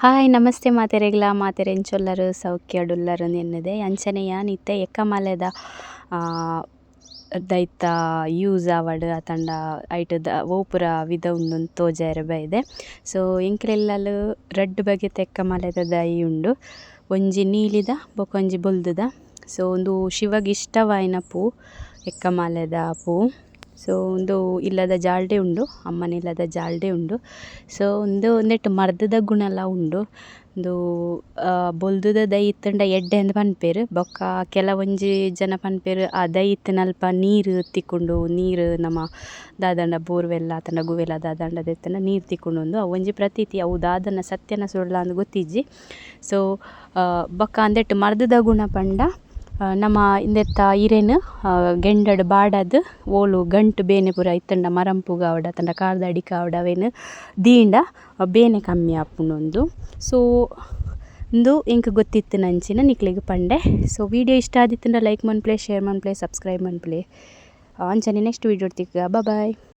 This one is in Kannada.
ಹಾಯ್, ನಮಸ್ತೆ ಮಾತೆರೆಗ್ಲ. ಮಾತೆರೆಂಚೊಲ್ಲರು ಸೌಖ್ಯ ಸೌಖ್ಯಡುಲ್ಲರು ಎನ್ನದೆ ಅಂಚನೆಯ ನಿತ್ತೆ ಎಕ್ಕ ಮಲೆದ ದೈತ ಯೂಸ್ ಆವಡ್ ಅತಂಡ ಐಟದ, ಓಪುರ ವಿಧ ಉಂಡು ತೋಜೆರೆ ಬೈದೆ ಸೊ ಎಂಕ್ಲೆಲ್ಲಲ್ ರಡ್ಡ್ ಬಗೆ ಎಕ್ಕ ಮಲೆದ ದೈ ಉಂಡು. ಒಂಜಿ ನೀಲಿದ, ಬೊಕೊಂಜಿ ಬೊಲ್ದುದ. ಸೊ, ಒಂದು ಶಿವಗೆ ಇಷ್ಟವಾಯಿನ ಪೂ ಎಕ್ಕ ಮಲೆದ ಪೂ. ಸೊ ಉಂದು ಇಲ್ಲದ ಜಾಲ್ಡೆ ಉಂಡು, ಅಮ್ಮನ ಇಲ್ಲದ ಜಾಲ್ಡೆ ಉಂಡು. ಸೊ ಉಂದು ನೆಟ್ಟ್ ಮರ್ದದ ಗುಣಲ ಉಂಡು. ಉಂದು ಬೊಲ್ದುದ ದೈ ಇತ್ತಂಡ ಎಡ್ಡೆ ಅಂದ್ ಪನ್ಪೆರ್, ಬೊಕ್ಕ ಕೆಲವೊಂಜಿ ಜನ ಪನ್ಪೆರ್ ಆ ದೈ ಇತ್ತಿನ ಅಲ್ಪ ನೀರ್ ತಿಕ್ಕುಂಡು, ನೀರ್ ನಮ ದಾದಾಂಡ ಬೋರ್ವೆಲ್ ಆತಂಡ ಗುವೆಲ ದಾದಾಂಡ ದೆತ್ತುನ ನೀರ್ ತಿಕ್ಕುಂಡು ಅವು ಒಂಜಿ ಪ್ರತೀತಿ, ಅವು ದಾದನ ಸತ್ಯನ ಸುಳ್ಳ ಅಂದ್ ಗೊತ್ತಿಜ್ಜಿ ಸೊ ಬೊಕ್ಕ ಅಂದೆಟ್ ಮರ್ದದ ಗುಣ ಪಂಡ ನಮ ಇಂದೆತ್ತ ಇರೆನ್ ಗೆಂಡಡ್ ಬಾಡದ್, ಓಲು ಗಂಟ್ ಬೇನೆ ಪೂರ ಇತ್ತಂಡ ಮರಂಪುಗ ಆವಡ್ ಅತಂಡ ಕಾರ್ದ ಅಡಿಕ ಅವೆನ್, ದೀಂಡ ಬೇನೆ ಕಮ್ಮಿ ಆಪುಂಡು ಸೊ ಉಂದು ಎಂಕ್ ಗೊತ್ತಿತ್ತಿನಂಚಿನ ನಿಕ್ಲೆಗ್ ಪಂಡೆ. ಸೊ, ವಿಡಿಯೋ ಇಷ್ಟ ಆದಿತ್ತಂಡ ಲೈಕ್ ಮನ್ಪ್ಲೆ, ಶೇರ್ ಮನ್ಪ್ಲೆ, ಸಬ್ಸ್ಕ್ರೈಬ್ ಮನ್ಪ್ಲೆ. ಅಂಚನೆ ನೆಕ್ಸ್ಟ್ ವಿಡಿಯೋಡ್ ತಿಕ್ಕ ಬಾಯ್.